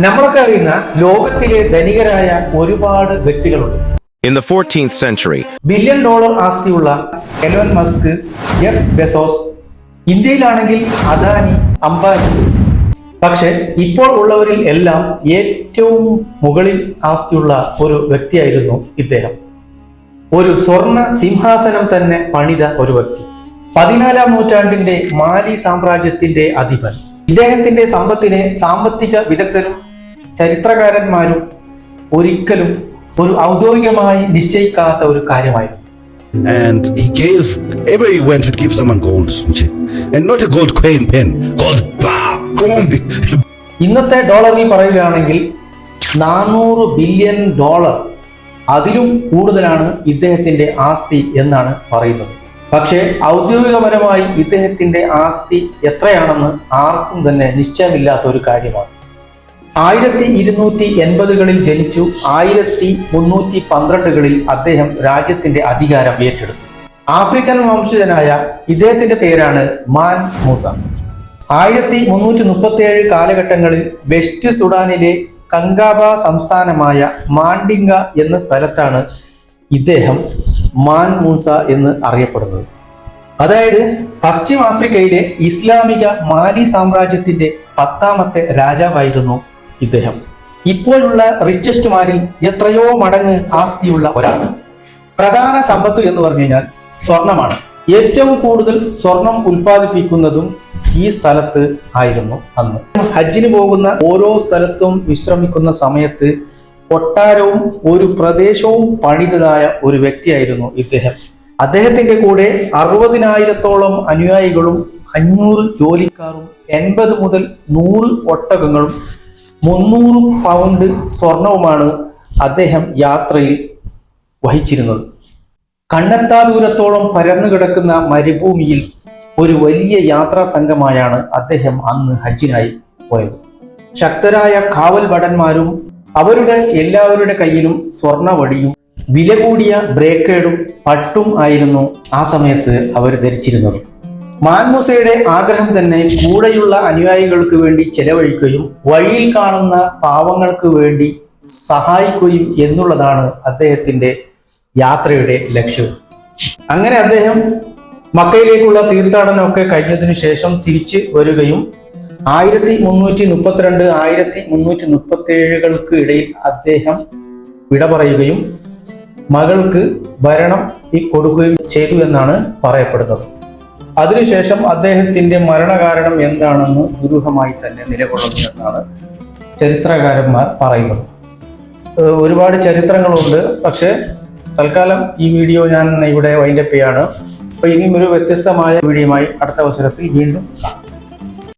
നമ്മളൊക്കെ അറിയുന്ന ലോകത്തിലെ ധനികരായ ഒരുപാട് വ്യക്തികളുണ്ട്. In the 14th century, billion dollar ആസ്തിയുള്ള Elon Musk Jeff Bezos ഇന്ത്യയിലാണെങ്കിൽ അദാനി അംബാനി. പക്ഷെ ഇപ്പോൾ ഉള്ളവരിൽ എല്ലാം ഏറ്റവും മുകളിൽ ആസ്തിയുള്ള ഒരു വ്യക്തിയായിരുന്നു ഇദ്ദേഹം. ഒരു സ്വർണ സിംഹാസനം തന്നെ പണിത ഒരു വ്യക്തി. പതിനാലാം നൂറ്റാണ്ടിന്റെ മാലി സാമ്രാജ്യത്തിന്റെ അധിപൻ. ഇദ്ദേഹത്തിന്റെ സമ്പത്തിനെ സാമ്പത്തിക വിദഗ്ധരും ചരിത്രകാരന്മാരും ഒരിക്കലും ഒരു ഔദ്യോഗികമായി നിശ്ചയിക്കാത്ത ഒരു കാര്യമായിരുന്നു And he gave, everywhere he went, he'd give someone gold. And not a gold coin pen, gold bar. gold. ഇന്നത്തെ ഡോളറിൽ പറയുകയാണെങ്കിൽ നാനൂറ് ബില്യൺ ഡോളർ അതിലും കൂടുതലാണ് ഇദ്ദേഹത്തിന്റെ ആസ്തി എന്നാണ് പറയുന്നത് പക്ഷേ ഔദ്യോഗികപരമായി ഇദ്ദേഹത്തിന്റെ ആസ്തി എത്രയാണെന്ന് ആർക്കും തന്നെ നിശ്ചയമില്ലാത്ത ഒരു കാര്യമാണ് ആയിരത്തി ഇരുന്നൂറ്റി എൺപതുകളിൽ ജനിച്ചു ആയിരത്തി മുന്നൂറ്റി പന്ത്രണ്ടുകളിൽ അദ്ദേഹം രാജ്യത്തിന്റെ അധികാരം ഏറ്റെടുത്തു. ആഫ്രിക്കൻ വംശജനായ ഇദ്ദേഹത്തിന്റെ പേരാണ് മാൻ മൂസ. ആയിരത്തി മുന്നൂറ്റി മുപ്പത്തി ഏഴ് കാലഘട്ടങ്ങളിൽ വെസ്റ്റ് സുഡാനിലെ കങ്കാബ സംസ്ഥാനമായ മാണ്ടിങ്ക എന്ന സ്ഥലത്താണ് ഇദ്ദേഹം മാൻ മൂസ എന്ന് അറിയപ്പെടുന്നത്. അതായത് പശ്ചിമ ആഫ്രിക്കയിലെ ഇസ്ലാമിക മാലി സാമ്രാജ്യത്തിന്റെ പത്താമത്തെ രാജാവായിരുന്നു ഇദ്ദേഹം. ഇപ്പോഴുള്ള റിച്ചസ്റ്റുമാരിൽ എത്രയോ മടങ്ങ് ആസ്തിയുള്ള ഒരാൾ. പ്രധാന സമ്പത്ത് എന്ന് പറഞ്ഞു കഴിഞ്ഞാൽ സ്വർണമാണ്. ഏറ്റവും കൂടുതൽ സ്വർണം ഉൽപ്പാദിപ്പിക്കുന്നതും ഈ സ്ഥലത്ത് ആയിരുന്നു അന്ന്. ഹജ്ജിന് പോകുന്ന ഓരോ സ്ഥലത്തും വിശ്രമിക്കുന്ന സമയത്ത് കൊട്ടാരവും ഒരു പ്രദേശവും പണിതതായ ഒരു വ്യക്തിയായിരുന്നു ഇദ്ദേഹം. അദ്ദേഹത്തിന്റെ കൂടെ അറുപതിനായിരത്തോളം അനുയായികളും അഞ്ഞൂറ് ജോലിക്കാരും എൺപത് മുതൽ നൂറ് ഒട്ടകങ്ങളും മുന്നൂറ് പൗണ്ട് സ്വർണവുമാണ് അദ്ദേഹം യാത്രയിൽ വഹിച്ചിരുന്നത്. കണ്ണെത്താ ദൂരത്തോളം പരന്നു കിടക്കുന്ന മരുഭൂമിയിൽ ഒരു വലിയ യാത്രാ സംഘമായാണ് അദ്ദേഹം അന്ന് ഹജ്ജിനായി പോയത്. ശക്തരായ കാവൽ ഭടന്മാരും അവരുടെ എല്ലാവരുടെ കയ്യിലും സ്വർണവടിയും വില കൂടിയ ബ്രേക്കേഡും പട്ടും ആയിരുന്നു ആ സമയത്ത് അവർ ധരിച്ചിരുന്നത്. മാൻമൂസയുടെ ആഗ്രഹം തന്നെ കൂടെയുള്ള അനുയായികൾക്ക് വേണ്ടി ചെലവഴിക്കുകയും വഴിയിൽ കാണുന്ന പാവങ്ങൾക്ക് വേണ്ടി സഹായിക്കുകയും എന്നുള്ളതാണ് അദ്ദേഹത്തിന്റെ യാത്രയുടെ ലക്ഷ്യം. അങ്ങനെ അദ്ദേഹം മക്കയിലേക്കുള്ള തീർത്ഥാടനമൊക്കെ കഴിഞ്ഞതിനു ശേഷം തിരിച്ച് വരികയും ആയിരത്തി മുന്നൂറ്റി മുപ്പത്തിരണ്ട് ആയിരത്തി മുന്നൂറ്റി മുപ്പത്തി ഏഴുകൾക്ക് ഇടയിൽ അദ്ദേഹം വിട പറയുകയും മകൾക്ക് ഭരണം കൊടുക്കുകയും ചെയ്തു എന്നാണ് പറയപ്പെടുന്നത്. അതിനുശേഷം അദ്ദേഹത്തിന്റെ മരണകാരണം എന്താണെന്ന് ദുരൂഹമായി തന്നെ നിലകൊള്ളുന്നു എന്നാണ് ചരിത്രകാരന്മാർ പറയുന്നത്. ഒരുപാട് ചരിത്രങ്ങളുണ്ട്. പക്ഷെ തൽക്കാലം ഈ വീഡിയോ ഞാൻ ഇവിടെ വൈൻഡപ്പ് ചെയ്യാണ്. അപ്പൊ ഇനിയും ഒരു വ്യത്യസ്തമായ വീഡിയോയുമായി അടുത്ത അവസരത്തിൽ വീണ്ടും കാണാം.